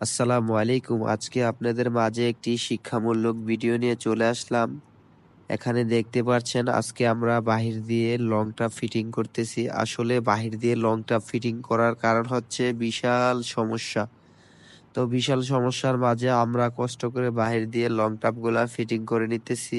আসসালামু আলাইকুম। আজকে আপনাদের মাঝে একটি শিক্ষামূলক ভিডিও নিয়ে চলে আসলাম। এখানে দেখতে পাচ্ছেন, আজকে আমরা বাহির দিয়ে লং টাপ ফিটিং করতেছি। আসলে বাহির দিয়ে লং টাপ ফিটিং করার কারণ হচ্ছে বিশাল সমস্যা। তো বিশাল সমস্যার মাঝে আমরা কষ্ট করে বাহির দিয়ে লং টাপগুলা ফিটিং করে নিতেছি।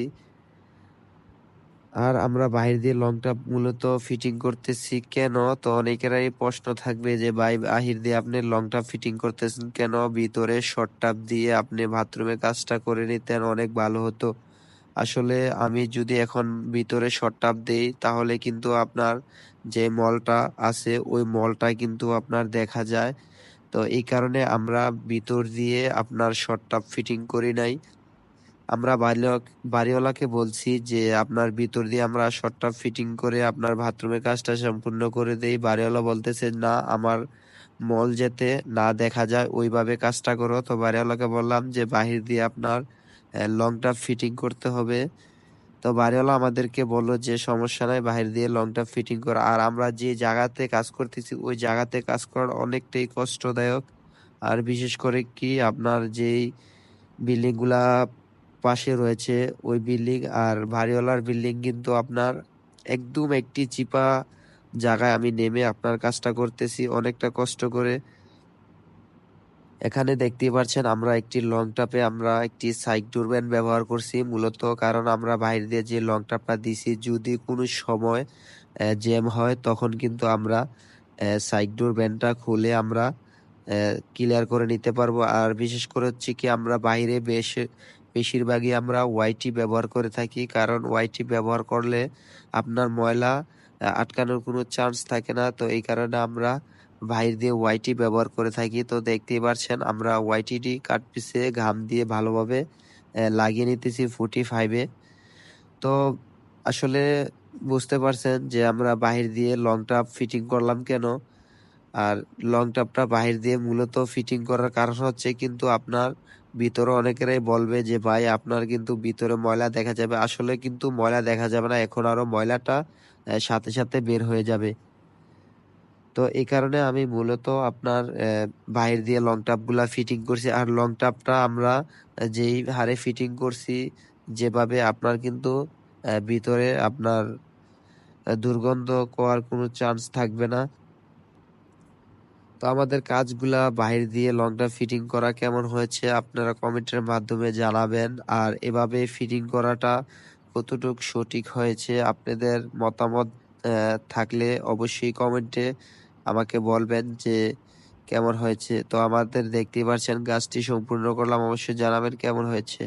আর আমরা বাহির দিয়ে লং টাপ মূলত ফিটিং করতেছি কেন? তো অনেকেরাই প্রশ্ন থাকবে যে, ভাই বাহির দিয়ে আপনি লং টাপ ফিটিং করতেছেন কেন? ভিতরে শর্ট টাপ দিয়ে আপনি বাথরুমে কাজটা করে নিতেন, অনেক ভালো হতো। আসলে আমি যদি এখন ভিতরে শর্ট টাপ দেই, তাহলে কিন্তু আপনার যে মলটা আছে, ওই মলটা কিন্তু আপনার দেখা যায়। তো এই কারণে আমরা ভিতর দিয়ে আপনার শর্ট টাপ ফিটিং করি নাই। আমরা বাড়িওয়ালাকে বলছি যে, আপনার ভিতর দিয়ে আমরা শর্টটা ফিটিং করে আপনার বাথরুমের কাজটা সম্পূর্ণ করে দেই। বাড়িওয়ালা বলতেছে, না, আমার মল যেতে না দেখা যায়, ওইভাবে কাজটা করো। তো বাড়িওয়ালাকে বললাম যে, বাহির দিয়ে আপনার লংটা ফিটিং করতে হবে। তো বাড়িওয়ালা আমাদেরকে বলল যে, সমস্যা নাই, বাহির দিয়ে লংটা ফিটিং করা। আর আমরা যে জায়গাতে কাজ করতেছি, ওই জায়গাতে কাজ করার অনেকটাই কষ্টদায়ক। আর বিশেষ করে কি, আপনার যেই বিল্ডিংগুলা পাশে রয়েছে ওই বিল্ডিং আর বাড়িওয়ালার বিল্ডিং কিন্তু আপনার একদম একটি চিপা জায়গায় আমি নেমে আপনার কাজটা করতেছি অনেকটা কষ্ট করে। এখানে দেখতেই পাচ্ছেন আমরা একটি লং টাপে আমরা একটি সাইক ডোরম্যান ব্যবহার করছি, মূলত কারণ আমরা বাইরে দিয়ে যে লং টাপটা দিছি যদি কোনো সময় জ্যাম হয় তখন কিন্তু আমরা সাইক ডোর ব্যানটা খুলে আমরা ক্লিয়ার করে নিতে পারব। আর বিশেষ করে হচ্ছে কি আমরা বাইরে বেশ বেশিরভাগই আমরা ওয়াইটি ব্যবহার করে থাকি, কারণ ওয়াইটি ব্যবহার করলে আপনার ময়লা আটকানোর কোনো চান্স থাকে না। তো এই কারণে আমরা বাইর দিয়ে ওয়াইটি ব্যবহার করে থাকি। তো দেখতেই পারছেন, আমরা ওয়াইটিটি কাট পিসে ঘাম দিয়ে ভালোভাবে লাগিয়ে নিতেছি ফোর্টি ফাইভে তো আসলে বুঝতে পারছেন যে আমরা বাহির দিয়ে লং টাপ ফিটিং করলাম কেন? আর লং টাপটা বাহির দিয়ে মূলত ফিটিং করার কারণ হচ্ছে কিন্তু আপনার ভিতরে অনেকেরাই বলবে যে, ভাই, আপনার কিন্তু ভিতরে ময়লা দেখা যাবে। আসলে কিন্তু ময়লা দেখা যাবে না, এখন আরও ময়লাটা সাথে সাথে বের হয়ে যাবে। তো এই কারণে আমি মূলত আপনার বাইরে দিয়ে লং টাপগুলা ফিটিং করছি। আর লং টাপটা আমরা যেই হারে ফিটিং করছি, যেভাবে আপনার কিন্তু ভিতরে আপনার দুর্গন্ধ করার কোনো চান্স থাকবে না। তো আমাদের কাজগুলা বাহির দিয়ে লংটা ফিটিং করা কেমন হয়েছে আপনারা কমেন্টের মাধ্যমে জানাবেন। আর এভাবে ফিটিং করাটা কতটুকু সঠিক হয়েছে আপনাদের মতামত থাকলে অবশ্যই কমেন্টে আমাকে বলবেন যে কেমন হয়েছে। তো আমাদের দেখতেই পাচ্ছেন গাছটি সম্পূর্ণ করলাম। অবশ্যই জানাবেন কেমন হয়েছে।